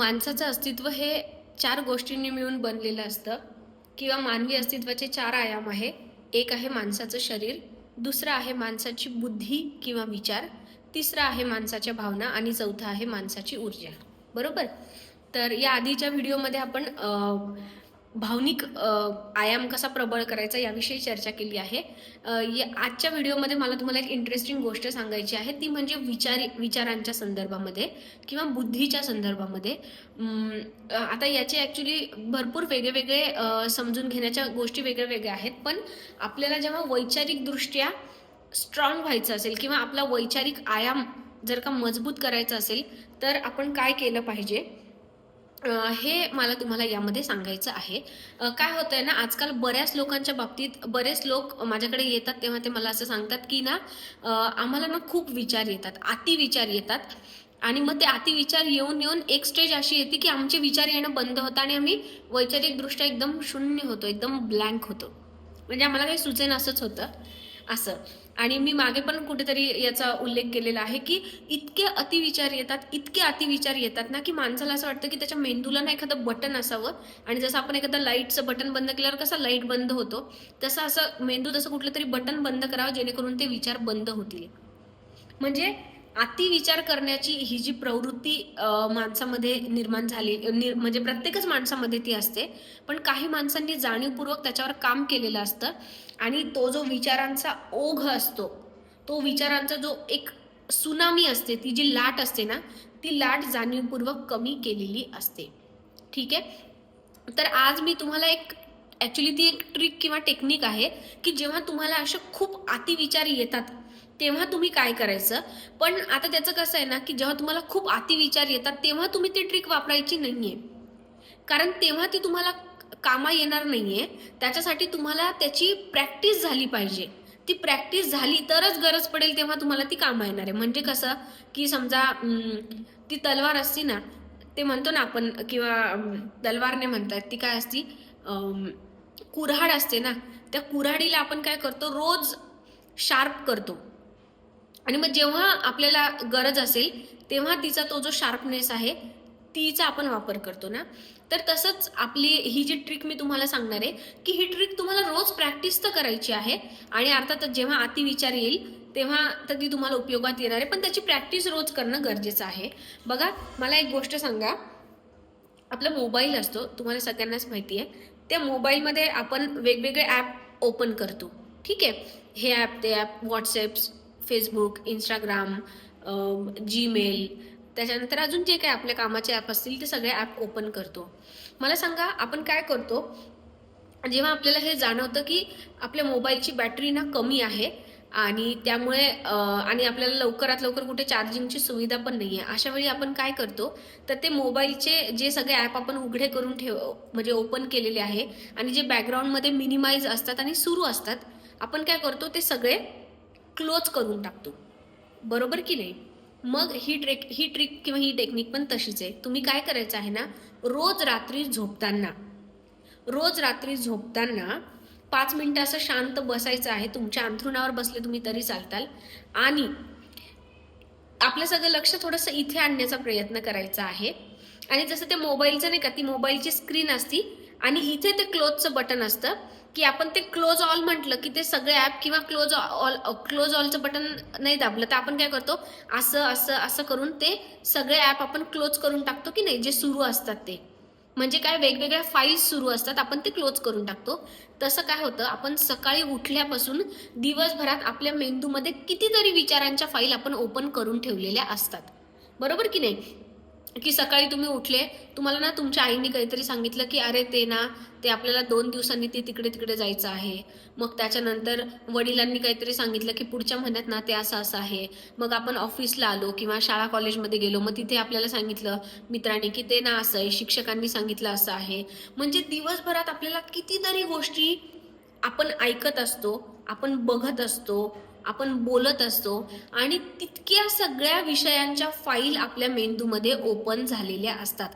माणसाचं अस्तित्व हे चार गोष्टींनी मिळून बनलेलं असतं. किंवा मानवी अस्तित्वाचे चार आयाम आहे. एक आहे माणसाचं शरीर दुसरं आहे माणसाची बुद्धी किंवा विचार तिसरं आहे माणसाच्या भावना आणि चौथा आहे माणसाची ऊर्जा. बरोबर? तर या आधीच्या व्हिडिओमध्ये आपण भावनिक आयाम कसा प्रबळ करायचा याविषयी चर्चा केली आहे. या- आजच्या व्हिडिओमध्ये मला तुम्हाला एक इंटरेस्टिंग गोष्ट सांगायची आहे. ती म्हणजे विचार विचारांच्या संदर्भामध्ये किंवा बुद्धीच्या संदर्भामध्ये. आता याचे ॲक्च्युली भरपूर वेगळे वेगळे समजून घेण्याच्या गोष्टी वेगळ्या वेगळ्या आहेत. पण आपल्याला जेव्हा वैचारिकदृष्ट्या स्ट्रॉंग व्हायचं असेल किंवा आपला वैचारिक आयाम जर का मजबूत करायचा असेल तर आपण काय केलं पाहिजे? हे मला तुम्हाला यामध्ये सांगायचं आहे. काय होतं आहे ना आजकाल बऱ्याच लोकांच्या बाबतीत बरेच लोक माझ्याकडे येतात तेव्हा ते मला असं सांगतात की ना आम्हाला ना खूप विचार येतात अति विचार येतात. आणि मग ते अति विचार येऊन येऊन एक स्टेज अशी येते की आमचे विचार येणं बंद होतं आणि आम्ही वैचारिकदृष्ट्या एकदम शून्य होतो एकदम ब्लँक होतो. म्हणजे आम्हाला काही सुचेन असंच होतं. असं. आणि मी मागे पण कुठेतरी याचा उल्लेख केलेला आहे की इतके अतिविचार येतात इतके अतिविचार येतात ना की माणसाला असं वाटतं की त्याच्या मेंदूला ना एखादं बटन असावं. आणि जसं आपण एखादं लाईटचं बटन बंद केल्यावर कसा लाइट बंद होतो तसं असं मेंदू तसं कुठलं तरी बटन बंद करावं जेणेकरून ते विचार बंद होतील. म्हणजे अतिविचार करण्याची ही जी प्रवृत्ती माणसामध्ये निर्माण झाली निर म्हणजे प्रत्येकच माणसामध्ये ती असते. पण काही माणसांनी जाणीवपूर्वक त्याच्यावर काम केलेलं असतं आणि तो जो विचारांचा ओघ असतो तो विचारांचा जो एक सुनामी असते ती जी लाट असते ना ती लाट जाणीवपूर्वक कमी केलेली असते. ठीक आहे? तर आज मी तुम्हाला एक ॲक्च्युली ती एक ट्रिक किंवा टेक्निक आहे की जेव्हा तुम्हाला असे खूप अतिविचार येतात तेव्हा तुम्ही काय करायचं? पण आता त्याचं कसं आहे ना की जेव्हा तुम्हाला खूप अतिविचार येतात तेव्हा तुम्ही ती ट्रिक वापरायची नाही आहे कारण तेव्हा ती तुम्हाला कामा येणार नाही आहे त्याच्यासाठी तुम्हाला त्याची प्रॅक्टिस झाली पाहिजे. ती प्रॅक्टिस झाली तरच गरज पडेल तेव्हा तुम्हाला ती कामा येणार आहे. म्हणजे कसं की समजा ती तलवार असती ना ते म्हणतो ना आपण किंवा तलवारने म्हणतात ती काय असती कुऱ्हाड असते ना त्या कुऱ्हाडीला आपण काय करतो? रोज शार्प करतो. आणि मग जेव्हा आपल्याला गरज असेल तेव्हा तिचा तो जो शार्पनेस आहे तिचा आपण वापर करतो ना? तर तसंच आपली ही जी ट्रिक मी तुम्हाला सांगणार आहे की ही ट्रिक तुम्हाला रोज प्रॅक्टिस तर करायची आहे. आणि अर्थातच जेव्हा अतिविचार येईल तेव्हा तर ती तुम्हाला उपयोगात येणार आहे. पण त्याची प्रॅक्टिस रोज करणं गरजेचं आहे. बघा मला एक गोष्ट सांगा. आपला मोबाईल असतो तुम्हाला सगळ्यांनाच माहिती आहे. त्या मोबाईलमध्ये आपण वेगवेगळे ॲप ओपन करतो. ठीक आहे? हे ॲप ते app WhatsApps Facebook Instagram Gmail त्याच्यानंतर अजून जे काही आपल्या कामाचे ॲप असतील ते सगळे ॲप ओपन करतो. मला सांगा आपण काय करतो? जेव्हा आपल्याला हे जाणवतं की आपल्या मोबाईलची बॅटरी ना कमी आहे आणि त्यामुळे आणि आपल्याला लवकरात लवकर कुठे चार्जिंगची सुविधा पण नाही आहे अशा वेळी आपण काय करतो? तर ते मोबाईलचे जे सगळे ॲप आपण उघडे करून ठेव म्हणजे ओपन केलेले आहे आणि जे बॅकग्राऊंडमध्ये मिनिमाइज असतात आणि सुरू असतात आपण काय करतो? ते सगळे क्लोज करून टाकतो. बरोबर की नाही? मग ही ट्रेक ही ट्रिक किंवा ही टेक्निक पण तशीच आहे. तुम्ही काय करायचं आहे ना रोज रात्री झोपताना रोज रात्री झोपताना पाच मिनटं असं शांत बसायचं आहे. तुमच्या अंथरुणावर बसले तुम्ही तरी चालताल. आणि आपलं सगळं लक्ष थोडंसं इथे आणण्याचा प्रयत्न करायचा आहे. आणि जसं ते मोबाईलचं नाही का ती मोबाईलची स्क्रीन असती आणि इथे ते क्लोजचं बटन असतं. की आपण ते क्लोज ऑल म्हटलं की ते सगळे ॲप किंवा क्लोज ऑल क्लोज ऑलचं बटन नाही दाबलं तर आपण काय करतो? असं असं असं करून ते सगळे ॲप आपण क्लोज करून टाकतो की नाही जे सुरू असतात ते. म्हणजे काय? वेगवेगळ्या फाईल्स सुरू असतात आपण ते क्लोज करून टाकतो. तसं काय होतं? आपण सकाळी उठल्यापासून दिवसभरात आपल्या मेंदूमध्ये कितीतरी विचारांच्या फाईल आपण ओपन करून ठेवलेल्या असतात. बरोबर की नाही? की सकाळी तुम्ही उठले तुम्हाला ना तुमच्या आईने काहीतरी सांगितलं की अरे ते ना ते आपल्याला दोन दिवसांनी ते तिकडे तिकडे जायचं आहे. मग त्याच्यानंतर वडिलांनी काहीतरी सांगितलं की पुढच्या महिन्यात ना ते असं असं आहे. मग आपण ऑफिसला आलो किंवा शाळा कॉलेजमध्ये गेलो मग तिथे आपल्याला सांगितलं मित्रांनी की ते ना असं आहे. शिक्षकांनी सांगितलं असं आहे. म्हणजे दिवसभरात आपल्याला कितीतरी गोष्टी आपण ऐकत असतो आपण बघत असतो आपण बोलत असतो आणि तितक्या सगळ्या विषयांच्या फाईल आपल्या मेंदूमध्ये ओपन झालेल्या असतात.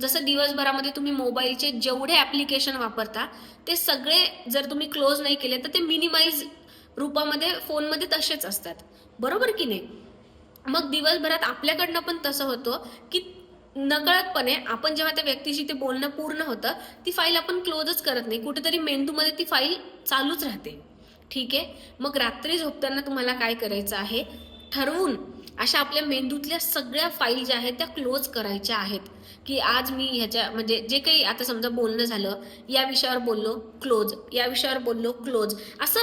जसं दिवसभरामध्ये तुम्ही मोबाईलचे जेवढे ॲप्लिकेशन वापरता ते सगळे जर तुम्ही क्लोज नाही केले तर ते मिनिमाइज रूपामध्ये फोनमध्ये तसेच असतात. बरोबर की नाही? मग दिवसभरात आपल्याकडनं पण तसं होतं की नकळतपणे आपण जेव्हा त्या व्यक्तीशी ते बोलणं पूर्ण होतं ती फाईल आपण क्लोजच करत नाही. कुठेतरी मेंदूमध्ये ती फाईल चालूच राहते. ठीक आहे? मग रात्री झोपताना तुम्हाला काय करायचं आहे? ठरवून अशा आपल्या मेंदूतल्या सगळ्या फाईल ज्या आहेत त्या क्लोज करायच्या आहेत. की आज मी ह्याच्या म्हणजे जे काही आता समजा बोलणं झालं या विषयावर बोललो क्लोज या विषयावर बोललो क्लोज असं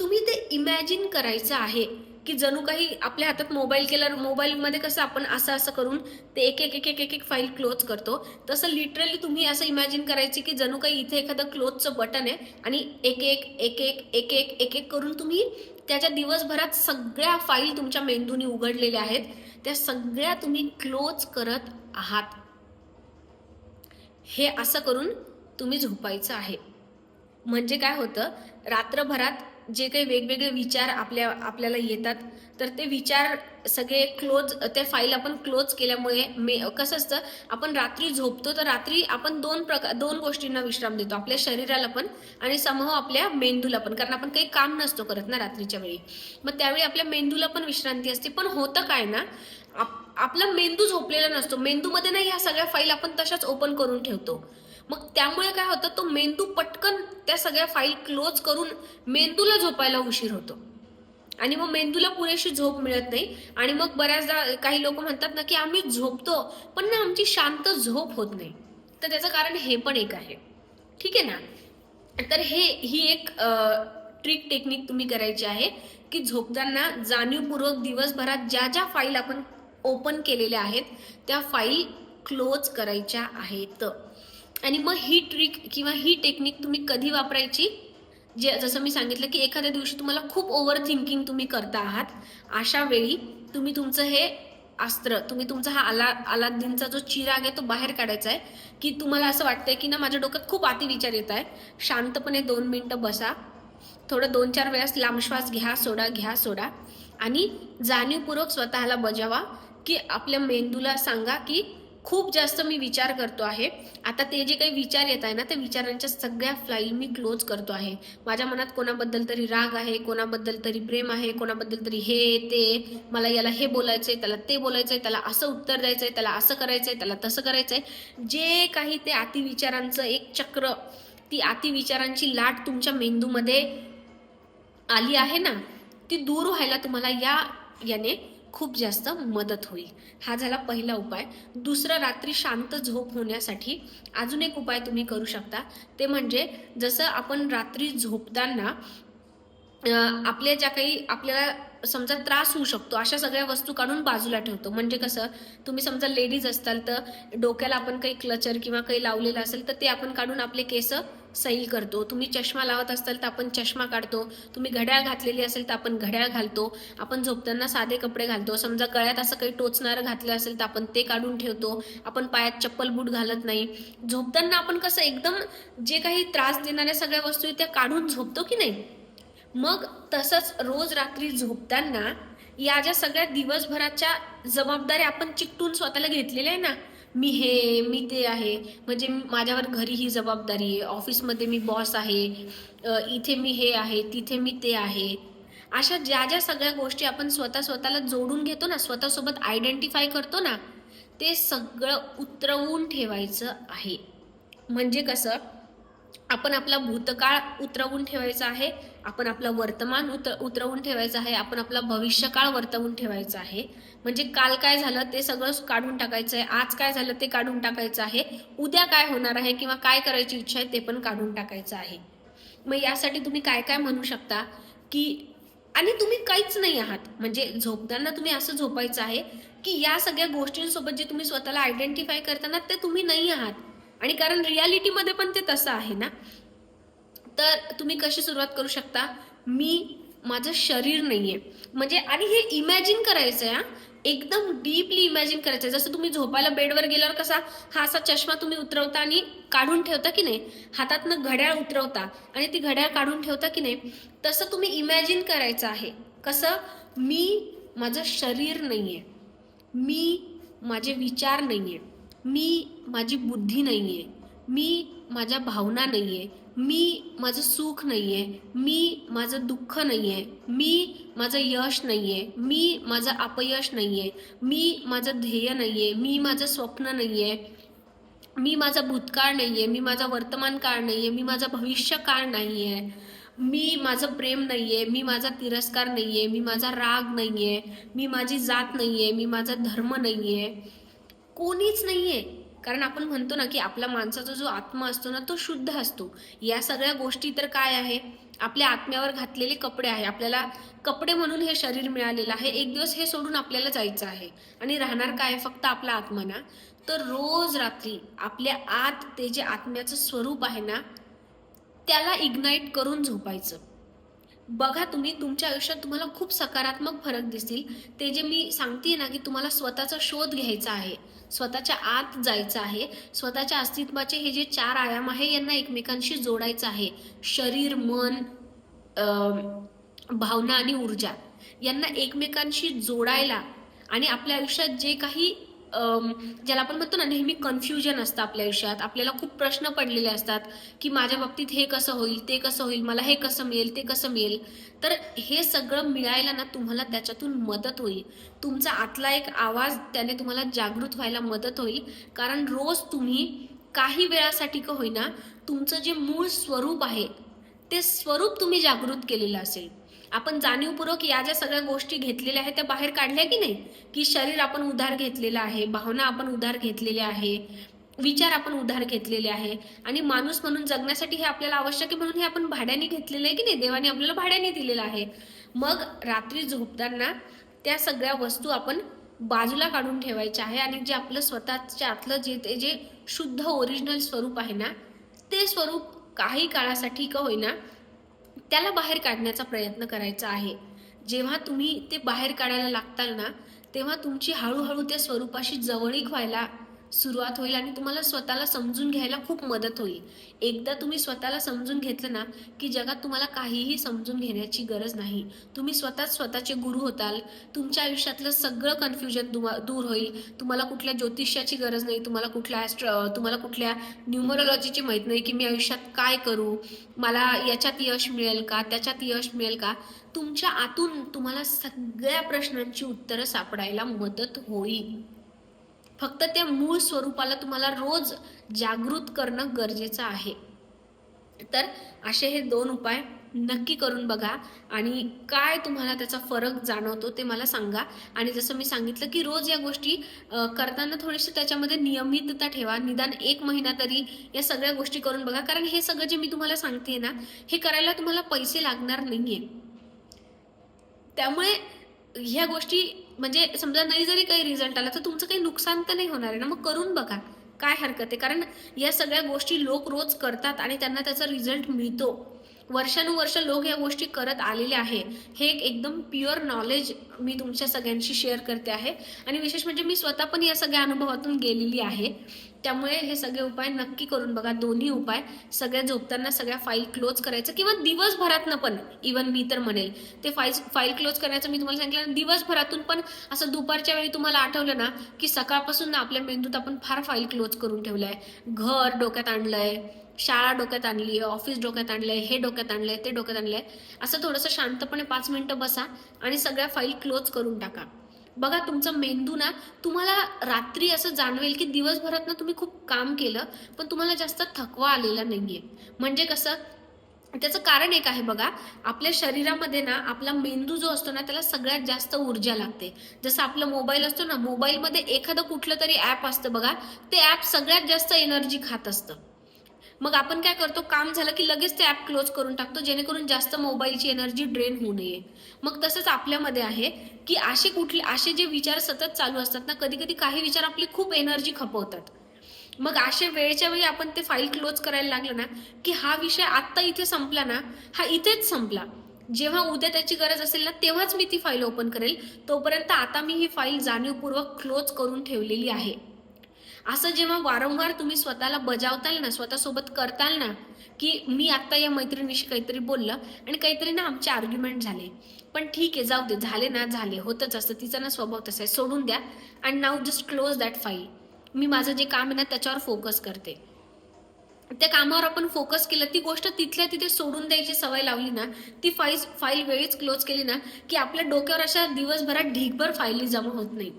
तुम्ही ते इमॅजिन करायचं आहे. की जणू काही आपल्या हातात मोबाईल केल्यावर मोबाईलमध्ये कसं आपण असं असं करून ते एक एक एक एक एक एक फाईल क्लोज करतो तसं लिटरली तुम्ही असं इमॅजिन करायची की जणू काही इथे एखादं क्लोजचं बटन आहे आणि एक एक एक एक एक एक एक एक करून तुम्ही त्याच्या दिवसभरात सगळ्या फाईल तुमच्या मेंदूने उघडलेल्या आहेत त्या सगळ्या तुम्ही क्लोज करत आहात हे असं करून तुम्ही झोपायचं आहे म्हणजे काय होतं रात्रभरात जे काही वेगवेगळे विचार आपल्या आपल्याला येतात तर ते विचार सगळे क्लोज त्या फाईल आपण क्लोज केल्यामुळे मे कसं असतं आपण रात्री झोपतो तर रात्री आपण दोन प्रकार दोन गोष्टींना विश्राम देतो आपल्या शरीराला पण आणि समूह आपल्या मेंदूला पण कारण आपण काही काम नसतो करत ना रात्रीच्या वेळी. मग त्यावेळी आपल्या मेंदूला पण विश्रांती असते पण होतं काय ना आप आपला मेंदू झोपलेला नसतो मेंदूमध्ये ना ह्या सगळ्या फाईल आपण तशाच ओपन करून ठेवतो. मग त्यामुळे काय होतं तो मेंदू पटकन त्या सगळ्या फाईल क्लोज करून मेंदूला झोपायला उशीर होतो. आणि मग मेंदूला पुरेशी झोप मिळत नाही. आणि मग बऱ्याचदा काही लोक म्हणतात ना की आम्ही झोपतो पण ना आमची शांत झोप होत नाही. तर त्याचं कारण हे पण एक आहे. ठीक आहे ना? तर हे ही एक ट्रिक टेक्निक तुम्ही करायची आहे की झोपताना जाणीवपूर्वक दिवसभरात ज्या ज्या फाईल आपण ओपन केलेल्या आहेत त्या फाईल क्लोज करायच्या आहेत. आणि मग ही ट्रिक किंवा ही टेक्निक तुम्ही कधी वापरायची? जे जसं मी सांगितलं की एखाद्या दिवशी तुम्हाला खूप ओव्हर थिंकिंग तुम्ही करता आहात अशा वेळी तुम्ही तुमचं हे अस्त्र तुम्ही तुमचा हा आला अलादीनचा जो चिराग आहे तो बाहेर काढायचा आहे की तुम्हाला असं वाटतंय की ना माझ्या डोक्यात खूप अतिविचार येत आहे. शांतपणे दोन मिनटं बसा. थोडं दोन चार वेळेस लांब श्वास घ्या सोडा घ्या सोडा. आणि जाणीवपूर्वक स्वतःला बजावा की आपल्या मेंदूला सांगा की खूप जास्त मी विचार करतो आहे. आता ते जे काही विचार येत आहे ना त्या विचारांच्या सगळ्या फ्लाईल मी क्लोज करतो आहे. माझ्या मनात कोणाबद्दल तरी राग आहे कोणाबद्दल तरी प्रेम आहे कोणाबद्दल तरी हे ते मला याला हे बोलायचंय त्याला ते बोलायचंय त्याला असं उत्तर द्यायचंय त्याला असं करायचंय त्याला तसं करायचंय. जे काही ते अतिविचारांचं एक चक्र ती अतिविचारांची लाट तुमच्या मेंदूमध्ये आली आहे ना ती दूर व्हायला तुम्हाला या याने खूप जास्त मदत होईल. हा झाला पहिला उपाय. दुसरा रात्री शांत झोप होण्यासाठी अजून एक उपाय तुम्ही करू शकता. ते म्हणजे जसं आपण रात्री झोपताना आपल्या ज्या काही आपल्याला समजा त्रास होऊ शकतो अशा सगळ्या वस्तू काढून बाजूला ठेवतो. म्हणजे कसं तुम्ही समजा लेडीज असताल तर डोक्याला आपण काही क्लचर किंवा काही लावलेलं असेल तर ते आपण काढून आपले केस सैल करतो. तुम्ही चष्मा लावत असाल तर आपण चष्मा काढतो. तुम्ही घड्याळ घातलेली असेल तर आपण घड्याळ घालतो. आपण झोपताना साधे कपडे घालतो. समजा गळ्यात असं काही टोचणारं घातलं असेल तर आपण ते काढून ठेवतो. आपण पायात चप्पल बूट घालत नाही. झोपताना आपण कसं एकदम जे काही त्रास देणाऱ्या सगळ्या वस्तू आहेत त्या काढून झोपतो की नाही? मग तसंच रोज रात्री झोपताना या ज्या सगळ्या दिवसभराच्या जबाबदाऱ्या आपण चिकटून स्वतःला घेतलेल्या आहे ना मी हे मी ते आहे. म्हणजे माझ्यावर घरी ही जबाबदारी आहे. ऑफिसमध्ये मी बॉस आहे. इथे मी हे आहे तिथे मी ते आहे. अशा ज्या ज्या सगळ्या गोष्टी आपण स्वतः स्वतःला जोडून घेतो ना स्वतःसोबत आयडेंटिफाय करतो ना ते सगळं उतरवून ठेवायचं आहे. म्हणजे कसं? आपण आपला भूतकाळ उतरवून ठेवायचा आहे आपण आपलं वर्तमान उतर उतरवून ठेवायचं आहे आपण आपला भविष्यकाळ वर्तवून ठेवायचा आहे. म्हणजे काल काय झालं ते सगळं काढून टाकायचं आहे आज काय झालं ते काढून टाकायचं आहे उद्या काय होणार आहे किंवा काय करायची इच्छा आहे ते पण काढून टाकायचं आहे. मग यासाठी तुम्ही काय काय म्हणू शकता की आणि तुम्ही काहीच नाही आहात. म्हणजे झोपताना तुम्ही असं झोपायचं आहे की या सगळ्या गोष्टींसोबत जे तुम्ही स्वतःला आयडेंटिफाय करताना ते तुम्ही नाही आहात. आणि कारण रियालिटीमध्ये पण ते तसं आहे ना. तर तुम्ही कशी सुरुवात करू शकता? मी माझं शरीर नाहीये. म्हणजे आणि हे इमॅजिन करायचं आहे एकदम डीपली इमॅजिन करायचं आहे जसं तुम्ही झोपायला बेडवर गेल्यावर कसा हा असा चष्मा तुम्ही उतरवता आणि काढून ठेवता की नाही? हातातनं घड्याळ उतरवता आणि ती घड्याळ काढून ठेवता की नाही? तसं तुम्ही इमॅजिन करायचं आहे. कसं? मी माझं शरीर नाहीये. मी माझे विचार नाहीये. मी माझी बुद्धी नाही आहे मी माझ्या भावना नाही आहे मी माझं सुख नाही आहे मी माझं दुःख नाही आहे मी माझं यश नाही आहे मी माझं अपयश नाही आहे मी माझं ध्येय नाही आहे मी माझं स्वप्न नाही आहे मी माझा भूतकाळ नाही आहे मी माझा वर्तमान काळ नाही आहे मी माझा भविष्य काळ नाही आहे मी माझं प्रेम नाही आहे मी माझा तिरस्कार नाही आहे मी माझा राग नाही आहे मी माझी जात नाही आहे मी माझा धर्म नाही आहे कोणीच नाही आहे कारण आपण म्हणतो ना की आपला माणसाचा जो आत्मा असतो ना तो शुद्ध असतो. या सगळ्या गोष्टी तर काय आहे? आपल्या आत्म्यावर घातलेले कपडे आहे. आपल्याला कपडे म्हणून हे शरीर मिळालेलं आहे. एक दिवस हे सोडून आपल्याला जायचं आहे. आणि राहणार काय? आहे? फक्त आपला आत्मा ना? तर रोज रात्री आपल्या आत ते जे आत्म्याचं स्वरूप आहे ना त्याला इग्नाईट करून झोपायचं. बघा तुम्ही तुमच्या आयुष्यात तुम्हाला खूप सकारात्मक फरक दिसतील. ते जे मी सांगते ना की तुम्हाला स्वतःचा शोध घ्यायचा आहे. स्वतःच्या आत जायचं आहे. स्वतःच्या अस्तित्वाचे हे जे चार आयाम आहे यांना एकमेकांशी जोडायचं आहे. शरीर मन भावना आणि ऊर्जा यांना एकमेकांशी जोडायला आणि आपल्या आयुष्यात जे काही ज्याला आपण म्हणतो ना नेहमी कन्फ्युजन असतं आपल्या आयुष्यात. आपल्याला खूप प्रश्न पडलेले असतात की माझ्या बाबतीत हे कसं होईल ते कसं होईल मला हे कसं मिळेल ते कसं मिळेल? तर हे सगळं मिळायला ना तुम्हाला त्याच्यातून मदत होईल. तुमचा आतला एक आवाज त्याने तुम्हाला जागृत व्हायला मदत होईल. कारण रोज तुम्ही काही वेळासाठी का होईना तुमचं जे मूळ स्वरूप आहे ते स्वरूप तुम्ही जागृत केलेलं असेल. आपण जाणीवपूर्वक या ज्या सगळ्या गोष्टी घेतलेल्या आहेत त्या बाहेर काढल्या की नाही? की शरीर आपण उधार घेतलेलं आहे भावना आपण उधार घेतलेल्या आहे विचार आपण उधार घेतलेले आहे आणि माणूस म्हणून जगण्यासाठी हे आपल्याला आवश्यक आहे म्हणून हे आपण भाड्याने घेतलेलं आहे की नाही? देवाने आपल्याला भाड्याने दिलेलं आहे. मग रात्री झोपताना त्या सगळ्या वस्तू आपण बाजूला काढून ठेवायच्या आहे आणि जे आपलं स्वतःच्या आतलं जे ते जे शुद्ध ओरिजिनल स्वरूप आहे ना ते स्वरूप काही काळासाठी का होईना त्याला बाहेर काढण्याचा प्रयत्न करायचा आहे. जेव्हा तुम्ही ते बाहेर काढायला लागताल ना तेव्हा तुमची हळूहळू त्या स्वरूपाशी जवळीक व्हायला सुरुवात होईल आणि तुम्हाला स्वतःला समजून घ्यायला खूप मदत होईल. एकदा तुम्ही स्वतःला समजून घेतलं ना की जगात तुम्हाला काहीही समजून घेण्याची गरज नाही. तुम्ही स्वतःच स्वतःचे गुरु होताल. तुमच्या आयुष्यातलं सगळं कन्फ्युजन दूर होईल. तुम्हाला कुठल्या ज्योतिष्याची गरज नाही. तुम्हाला कुठल्या ॲस्ट्र तुम्हाला कुठल्या न्यूमरोलॉजीची माहीत नाही की मी आयुष्यात काय करू? मला याच्यात यश मिळेल का? त्याच्यात यश मिळेल का? तुमच्या आतून तुम्हाला सगळ्या प्रश्नांची उत्तरं सापडायला मदत होईल. फक्त त्या मूळ स्वरूपाला तुम्हाला रोज जागृत करणं गरजेचं आहे. तर असे हे दोन उपाय नक्की करून बघा आणि काय तुम्हाला त्याचा फरक जाणवतो ते मला सांगा. आणि जसं मी सांगितलं की रोज या गोष्टी करताना थोडीशी त्याच्यामध्ये नियमितता ठेवा. निदान एक महिना तरी या सगळ्या गोष्टी करून बघा. कारण हे सगळं जे मी तुम्हाला सांगते ना हे करायला तुम्हाला पैसे लागणार नाहीये. त्यामुळे ह्या गोष्टी म्हणजे समजा नाही जरी काही रिझल्ट आला तर तुमचं काही नुकसान तर नाही होणार आहे ना? मग करून बघा. काय हरकत आहे? कारण या सगळ्या गोष्टी लोक रोज करतात आणि त्यांना त्याचा रिझल्ट मिळतो. वर्षानुवर्ष लोक या गोष्टी करत आलेले आहे. हे एक एकदम प्युअर नॉलेज मी तुमच्या सगळ्यांशी शेअर करते आहे. आणि विशेष म्हणजे मी स्वतः पण या सगळ्या अनुभवातून गेलेली आहे. त्यामुळे हे सगळे उपाय नक्की करून बघा. दोन्ही उपाय सगळ्या झोपताना सगळ्या फाईल क्लोज करायचं किंवा दिवसभरातनं पण इवन मी तर म्हणेल. ते फाईल फाईल क्लोज करायचं मी तुम्हाला सांगितलं दिवसभरातून पण असं दुपारच्या वेळी तुम्हाला आठवलं ना की सकाळपासून ना आपल्या मेंदूत आपण फार फाईल क्लोज करून ठेवलंय. घर डोक्यात आणलंय शाळा डोक्यात आणली आहे ऑफिस डोक्यात आणलंय हे डोक्यात आणलंय ते डोक्यात आणलंय. असं थोडंसं शांतपणे पाच मिनिटं बसा आणि सगळ्या फाईल क्लोज करून टाका. बघा तुमचा मेंदू ना तुम्हाला रात्री असं जाणवेल की दिवसभरात ना तुम्ही खूप काम केलं पण तुम्हाला जास्त थकवा आलेला नाहीये. म्हणजे कसं त्याचं कारण एक आहे बघा आपल्या शरीरामध्ये ना आपला मेंदू जो असतो ना त्याला सगळ्यात जास्त ऊर्जा लागते. जसं आपलं मोबाईल असतो ना मोबाईलमध्ये एखादं कुठलं तरी ॲप असतं बघा ते ॲप सगळ्यात जास्त एनर्जी खात असतं. मग आपण काय करतो? काम झालं की लगेच ते ॲप क्लोज करून टाकतो जेणेकरून जास्त मोबाईलची एनर्जी ड्रेन होऊ नये. मग तसंच आपल्यामध्ये आहे की असे कुठले असे जे विचार सतत चालू असतात ना कधी कधी काही विचार आपली खूप एनर्जी खपवतात. मग असे वेळच्या वेळी आपण ते फाईल क्लोज करायला लागलं ना की हा विषय आत्ता इथे संपला ना हा इथेच संपला. जेव्हा उद्या त्याची गरज असेल ना तेव्हाच मी ती फाईल ओपन करेल. तोपर्यंत आता मी ही फाईल जाणीवपूर्वक क्लोज करून ठेवलेली आहे. असं जेव्हा वारंवार तुम्ही स्वतःला बजावताल ना स्वतःसोबत करताल ना की मी आत्ता या मैत्रिणीशी काहीतरी बोललं आणि काहीतरी ना आमचे आर्ग्युमेंट झाले. पण ठीक आहे जाऊ दे झाले ना झाले होतच असतं तिचा ना स्वभाव तसा आहे सोडून द्या and now just close that file मी माझं जे काम आहे ना त्याच्यावर फोकस करते. त्या कामावर आपण फोकस केलं ती गोष्ट तिथल्या तिथे सोडून द्यायची सवय लावली ना ती फाईल फाईल वेळीच क्लोज केली ना की आपल्या डोक्यावर अशा दिवसभरात ढीगभर फायली जमा होत नाही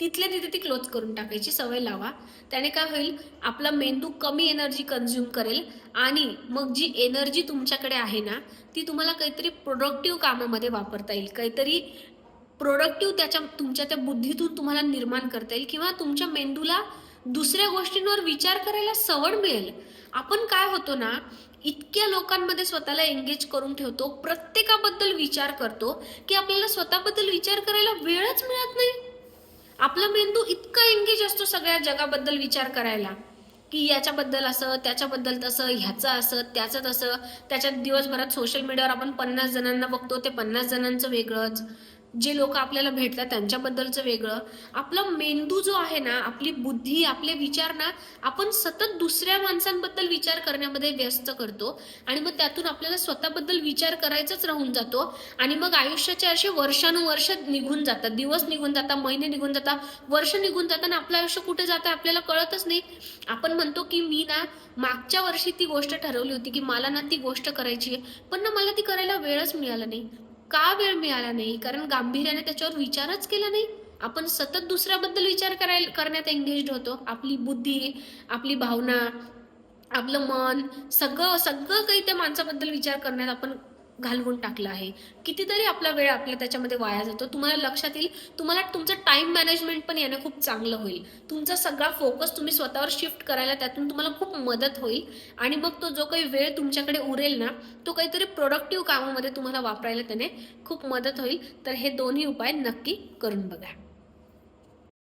तिथल्या तिथे ती क्लोज करून टाकायची सवय लावा. त्याने काय होईल आपला मेंदू कमी एनर्जी कन्झ्युम करेल आणि मग जी एनर्जी तुमच्याकडे आहे ना ती तुम्हाला काहीतरी प्रोडक्टिव्ह कामामध्ये वापरता येईल. काहीतरी प्रोडक्टिव्ह त्याच्या तुमच्या त्या बुद्धीतून तुम्हाला निर्माण करता येईल किंवा तुमच्या मेंदूला दुसऱ्या गोष्टींवर विचार करायला सवड मिळेल. आपण काय होतो ना इतक्या लोकांमध्ये स्वतःला एंगेज करून ठेवतो प्रत्येकाबद्दल विचार करतो की आपल्याला स्वतःबद्दल विचार करायला वेळच मिळत नाही. आपला मेंदू इतका एंगेज असतो सगळ्या जगाबद्दल विचार करायला की याच्याबद्दल असं त्याच्याबद्दल तसं ह्याचं असं त्याचं तसं. त्याच्यात दिवसभरात सोशल मीडियावर आपण पन्नास जणांना बघतो ते पन्नास जणांचं वेगळंच. जे लोक आपल्याला भेटतात त्यांच्याबद्दलचं वेगळं. आपला मेंदू जो आहे ना आपली बुद्धी आपले विचार ना आपण सतत दुसऱ्या माणसांबद्दल विचार करण्यामध्ये व्यस्त करतो. आणि मग त्यातून आपल्याला स्वतःबद्दल विचार करायचाच राहून जातो. आणि मग आयुष्याचे असे वर्षानुवर्ष निघून जातात. दिवस निघून जातात महिने निघून जातात. वर्ष निघून जातात आणि आपलं आयुष्य कुठे जातं आपल्याला कळतच नाही. आपण म्हणतो की मी ना मागच्या वर्षी ती गोष्ट ठरवली होती की मला ना ती गोष्ट करायची आहे. पण ना मला ती करायला वेळच मिळाला नाही. का वेळ मिळाला नाही? कारण गांभीर्याने त्याच्यावर विचारच केला नाही. आपण सतत दुसऱ्याबद्दल विचार करायला करण्यात एंगेज होतो. आपली बुद्धी आपली भावना आपलं मन सगळं सगळं काही त्या माणसाबद्दल विचार करण्यात आपण घालवून टाकलं आहे. कितीतरी आपला वेळ आपल्या त्याच्यामध्ये वाया जातो. तुम्हाला लक्षात येईल तुम्हाला तुमचं टाईम मॅनेजमेंट पण याने खूप चांगलं होईल. तुमचा सगळा फोकस तुम्ही स्वतःवर शिफ्ट करायला त्यातून तुम्हाला खूप मदत होईल. आणि मग तो जो काही वेळ तुमच्याकडे उरेल ना तो काहीतरी प्रोडक्टिव्ह कामामध्ये तुम्हाला वापरायला त्याने खूप मदत होईल. तर हे दोन्ही उपाय नक्की करून बघा.